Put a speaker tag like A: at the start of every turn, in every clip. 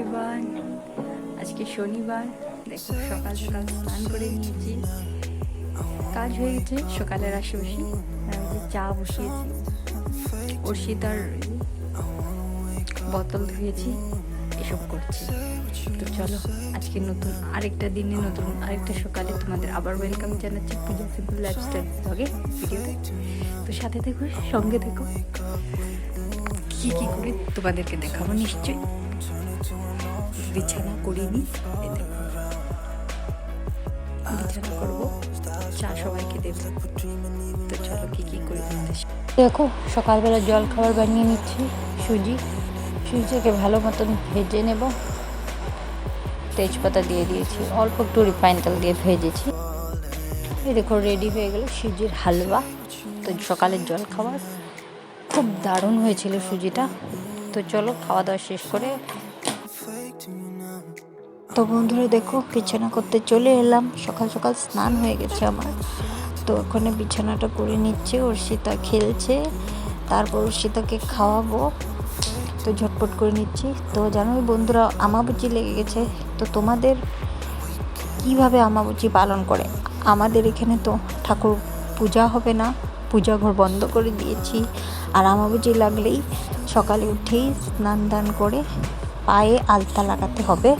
A: Everyone আজকে শনিবার। দেখো, সকাল সকাল স্নান করে নিয়েছি কাজ হয়ে গেছে, সকালের আশেপাশে চা বসিয়েছি। অর্ষিতার বোতল ধুয়েছি, এসব করছি। তো চলো, আজকে নতুন আরেকটা দিনে, নতুন আরেকটা সকালে তোমাদের আবার ওয়েলকাম জানাচ্ছি পূজা সিম্পল লাইফস্টাইল ব্লগে ভিডিওতে। তো সাথে থেকো, সঙ্গে থেকো। কি কি করে তোমাদেরকে দেখাবো নিশ্চয়ই। বিছানা করিনি সবাইকে চলো করে
B: দেখো, সকালবেলা জল খাবার বানিয়ে নিচ্ছি, সুজি। সুজিটাকে ভালো মতন ভেজে নেব। তেজপাতা দিয়ে দিয়েছি, অল্প একটু রিফাইন তেল দিয়ে ভেজেছি। এই দেখো রেডি হয়ে গেল সুজির হালুয়া। তো সকালের জল খাবার খুব দারুণ হয়েছিল সুজিটা। তো চলো, খাওয়া দাওয়া শেষ করে তো বন্ধুরা দেখো, বিছানা করতে চলে এলাম। সকাল সকাল স্নান হয়ে গেছে আমার। তো ওখানে বিছানাটা করে নিচ্ছে, অর্ষিতা খেলছে। তারপর অর্ষিতাকে খাওয়াবো। তো ঝটপট করে নিচ্ছি। তো জানোই বন্ধুরা, আমাবুচি লেগে গেছে। তো তোমাদের কীভাবে আমাবুচি পালন করে? আমাদের এখানে তো ঠাকুর পূজা হবে না। পূজা ঘর বন্ধ করে দিয়েছি। আর আমাবুচি লাগলেই সকালে উঠেই স্নান দান করে পায়ে আলতা লাগাতে হবে।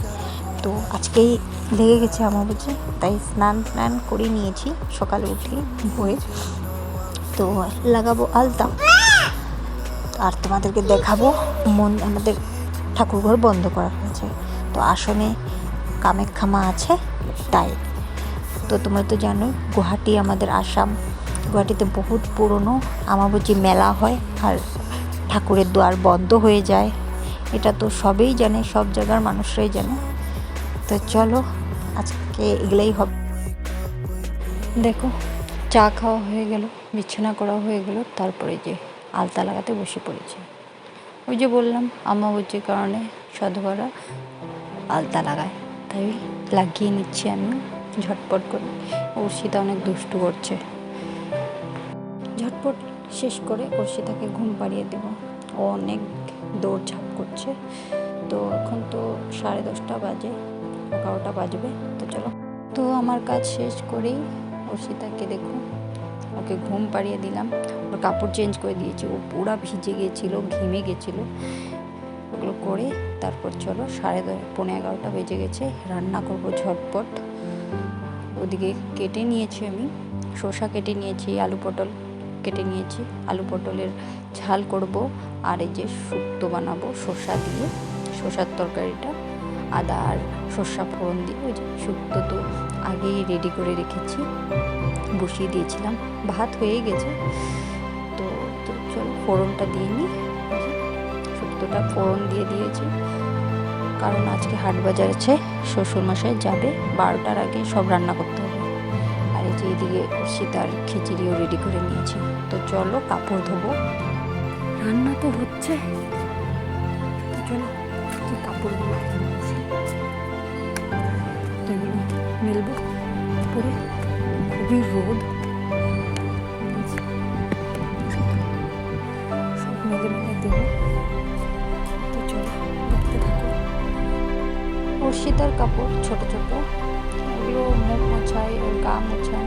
B: তো আজকেই লেগে গেছে আমাবুচি তাই স্নান টান করে নিয়েছি, সকালে উঠে বয়ে তো লাগাবো আলতা। আর তোমাদেরকে দেখাবো মন আমাদের ঠাকুরঘর বন্ধ করা হয়েছে। তো আসনে কামেক্ষামা আছে, তাই। তো তোমরা তো জানো, গুয়াহাটি আমাদের আসাম। গুয়াহাটিতে বহুত পুরনো আমাবুচি মেলা হয়, আর ঠাকুরের দ্বার বন্ধ হয়ে যায়। এটা তো সবেই জানে, সব জায়গার মানুষরাই জানে। তো চলো, আজকে এগুলোই হবে। দেখো, চা খাওয়া হয়ে গেল, বিছানা করা হয়ে গেল, তারপরে যে আলতা লাগাতে বসে পড়েছে। ওই যে বললাম আমাবুচির কারণে সাধুবারা আলতা লাগায়, তাই লাগিয়ে নিচ্ছি আমি, ঝটপট করে। অর্ষিতা অনেক দুষ্টু করছে। ঝটপট শেষ করে অর্ষিতাকে ঘুম পাড়িয়ে দেব। ও অনেক দৌড়ঝাঁপ করছে। তো এখন তো সাড়ে দশটা বাজে। এগারোটা বাজবে, তো চলো। তো আমার কাজ শেষ করেই অর্ষিতাকে দেখো, ওকে ঘুম পাড়িয়ে দিলাম। ওর কাপড় চেঞ্জ করে দিয়েছি, ও পুরা ভিজে গেছিল, ঘেমে গেছিল। ওগুলো করে তারপর চলো, সাড়ে দশ পনেরো এগারোটা বেজে গেছে, রান্না করব ঝটপট। ওদিকে কেটে নিয়েছি আমি, শসা কেটে নিয়েছি, আলু পটল কেটে নিয়েছি, আলু পটলের ঝাল করব, আর এই যে শুক্তো বানাবো শসা দিয়ে, শসার তরকারিটা। আদা আর সর্ষা ফোড়ন দিয়ে ওই যে শুক্তো তো আগেই রেডি করে রেখেছি। বসিয়ে দিয়েছিলাম। ভাত হয়ে গেছে। তো তো চলো ফোড়নটা দিয়ে নিই। শুক্তোটা ফোড়ন দিয়ে দিয়েছি। কারণ আজকে হাট বাজার আছে শ্বশুরমশাই যাবে। বারোটার আগে সব রান্না করতে হবে। আর এই যে এদিকে সীতার খিচুড়িও রেডি করে নিয়েছি। তো চলো কাপড় ধোবো।
A: রান্না তো হচ্ছে। মেলবো। খুবই রোদ। সব
B: কাপড় ছোট ছোট। ওগুলো মুখ মোছাই, ওর গা মোছাই।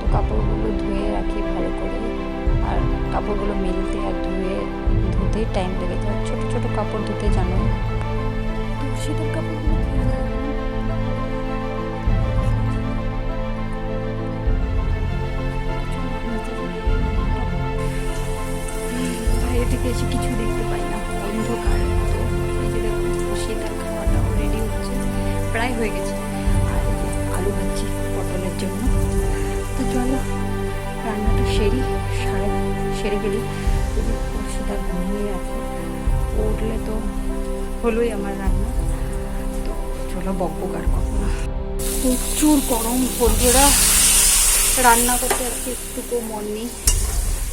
B: তো কাপড়গুলো ধুয়ে রাখি ভালো করে। আর কাপড়গুলো মেলতে আর ধুয়ে, ধুতেই টাইম লেগে যায়। ছোট ছোট কাপড় ধুতে জানো
A: তো শীতের কাপড়গুলো ধুয়ে সারে গেলি সেটা ঘুমিয়ে আছে। উঠলে তো হলোই আমার রান্না। তো চলো বকবক আর করব না। প্রচুর গরম বন্ধুরা রান্না করতে আর আজকে একটুকু মন নেই।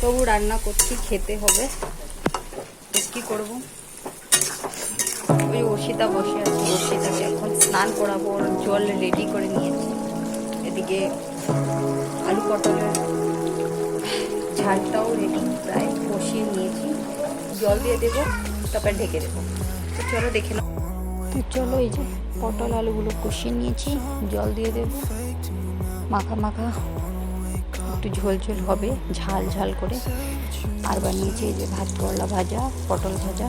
A: তবু রান্না করছি, খেতে হবে। কী করব? ওই অর্ষিতা বসে আছে। অর্ষিতাকে এখন স্নান করাবো। জল রেডি করে নিয়েছি। এদিকে আলু পটলের ঝালটাও রেডি প্রায় বসিয়ে নিয়েছি। জল দিয়ে দেবো, তারপর ঢেকে দেবো। তো চলো দেখে নাও।
B: তো চলো এই যে পটল আলুগুলো কষিয়ে নিয়েছি, জল দিয়ে দেব। মাখা মাখা, একটু ঝোল ঝোল হবে, ঝাল ঝাল করে। আর বানিয়েছি এই যে ভাত, করলা ভাজা, পটল ভাজা।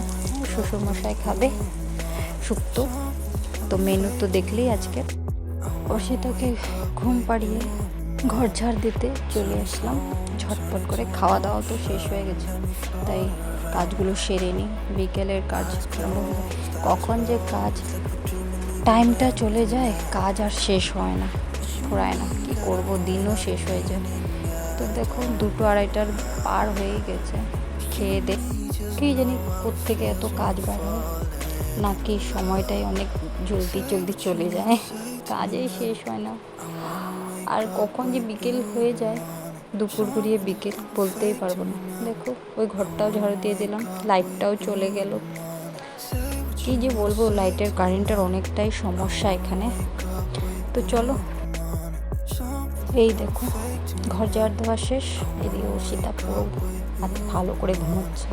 B: শ্বশুর মশাই খাবে শুক্তো তো মেনু তো দেখলেই আজকে। অর্ষিতাকে ঘুম পাড়িয়ে ঘর ঝাড় দিতে চলে আসলাম। ঝটপট করে খাওয়া দাওয়া তো শেষ হয়ে গেছে। তাই কাজগুলো সেরে নিই। বিকেলের কাজ কখন যে কাজ, টাইমটা চলে যায়, কাজ আর শেষ হয় না ফুরায় না। কী করব? দিনও শেষ হয়ে যায়। তো দেখো, দুটো আড়াইটার পার হয়ে গেছে। খেয়ে দে কী জানি কোত্থেকে এত কাজ বাড়ায় নাকি সময়টাই অনেক জলদি জলদি চলে যায়। কাজেই শেষ হয় না। আর কখন যে বিকেল হয়ে যায় দুপুর ঘুরিয়ে বিকেল বলতেই পারব না। দেখো, ওই ঘরটাও ঝাড়ু দিয়ে দিলাম, লাইটটাও চলে গেল। কি যে বলব, লাইটের কারেন্টের অনেকটাই সমস্যা এখানে। তো চলো, এই দেখো, ঘর যাওয়ার দেওয়া শেষ, এদিকে সীতা পুরো হাত ভালো করে ঘুমোচ্ছে।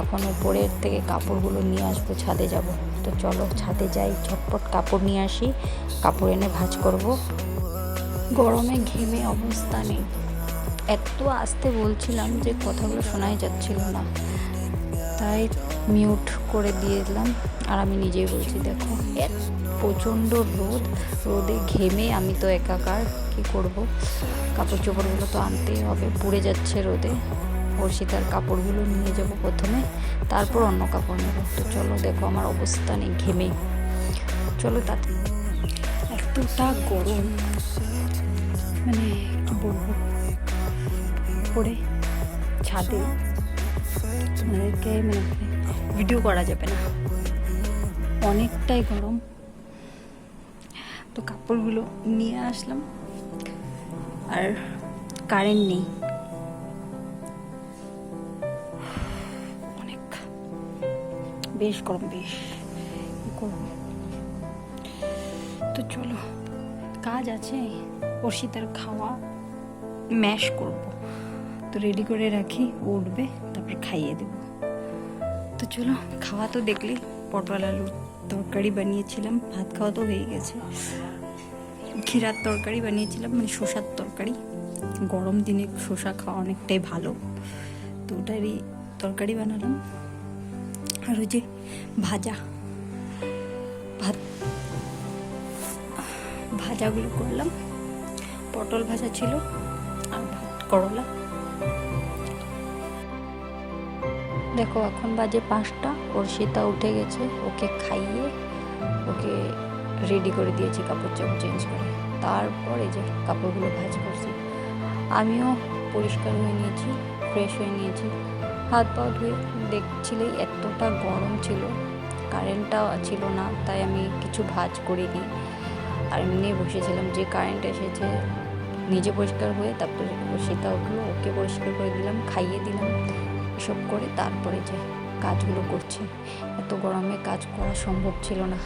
B: এখন উপরের থেকে কাপড়গুলো নিয়ে আসব, ছাদে যাব। তো চলো, ছাদে যাই, ঝটপট কাপড় নিয়ে আসি, কাপড় এনে ভাঁজ করব। গরমে ঘেমে অবস্থা নেই। এত আসতে বলছিলাম যে কথাগুলো শোনাই যাচ্ছিল না। তাই মিউট করে দিয়ে দিলাম। আর আমি নিজেই বলছি, দেখো, এত প্রচণ্ড রোদ। রোদে ঘেমে আমি তো একাকার, কি করব? কাপড় চোপড়গুলো তো আনতেই হবে। পুড়ে যাচ্ছে রোদে। অর্ষিতার কাপড়গুলো নিয়ে যাব প্রথমে। তারপর অন্য কাপড় নেব। তো চলো, দেখো আমার অবস্থা নেই ঘেমে। চলো তাতে এতটা গরম। মানে কি বলব। পরে ছাদে। আমাদেরকে মানে ভিডিও করা যাবে না। অনেকটাই গরম। তো কাপড়গুলো নিয়ে আসলাম। আর কারেন্ট নেই। অনেক। বেশ গরম, বেশ করব তো চলো, কাজ আছে। অর্ষিতার খাওয়া ম্যাশ করব। তো রেডি করে রাখি, উঠবে, তারপর খাইয়ে দেব। তো চলো, খাওয়া তো দেখলি, পটল আলুর তরকারি বানিয়েছিলাম, ভাত খাওয়া তো হয়ে গেছে। ক্ষীরার তরকারি বানিয়েছিলাম মানে শসার তরকারি। গরম দিনে শসা খাওয়া অনেকটাই ভালো, তো ওটারই তরকারি বানালাম। আর ওই যে ভাজা, ভাত, ভাজাগুলো করলাম। পটল ভাজা ছিল আর ভাত করলা। দেখো, এখন বাজে পাঁচটা। ওর সীতা উঠে গেছে। ওকে খাইয়ে ওকে রেডি করে দিয়েছি কাপড় চাপড় চেঞ্জ করে। তারপরে যে কাপড়গুলো ভাজ করছি। আমিও পরিষ্কার হয়ে নিয়েছি ফ্রেশ হয়ে নিয়েছি। হাত পা ধুয়ে দেখছিলেই এতটা গরম ছিল। কারেন্টটাও ছিল না, তাই আমি কিছু ভাজ করিনি। আর এমনি বসেছিলাম যে কারেন্ট এসেছে, নিজে পরিষ্কার হয়ে তারপরে সেটা ওকে পরিষ্কার করে দিলাম, খাইয়ে দিলাম। এসব করে তারপরে যে কাজগুলো করছি। এত গরমে কাজ করা সম্ভব ছিল না।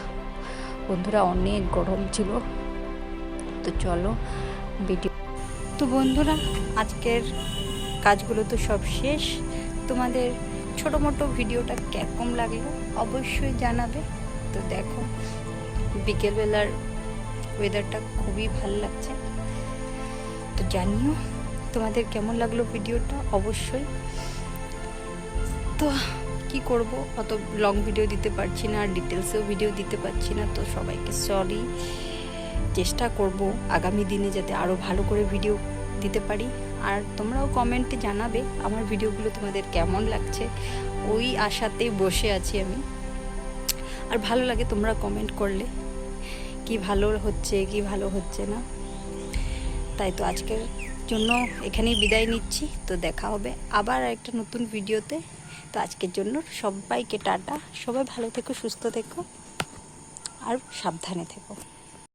B: বন্ধুরা, অনেক গরম ছিল। তো চলো ভিডিও তো বন্ধুরা, আজকের কাজগুলো তো সব শেষ। তোমাদের ছোটো মোটো ভিডিওটা কীরকম লাগল অবশ্যই জানাবে। তো দেখো, বিকেলবেলার ওয়েদারটা খুবই ভালো লাগছে। তো জানিও তোমাদের কেমন লাগল ভিডিওটা অবশ্যই তো কি করব? অত লং ভিডিও দিতে পারছি না আর ডিটেলসেও ভিডিও দিতে পারছি না, তো সবাইকে সরি চেষ্টা করব আগামী দিনে যাতে আরও ভালো করে ভিডিও দিতে পারি। আর তোমরাও কমেন্টে জানাবে আমার ভিডিওগুলো তোমাদের কেমন লাগছে। ওই আশাতেই বসে আছি আমি। আর ভালো লাগে তোমরা কমেন্ট করলে। কি ভালো হচ্ছে, কি ভালো হচ্ছে না। তাই তো আজকের জন্য এখানেই বিদায় নিচ্ছি। তো দেখা হবে আবার একটা নতুন ভিডিওতে তো আজকের জন্য সবাইকে টাটা। সবাই ভালো থেকো সুস্থ থেকো আর সাবধানে থেকো।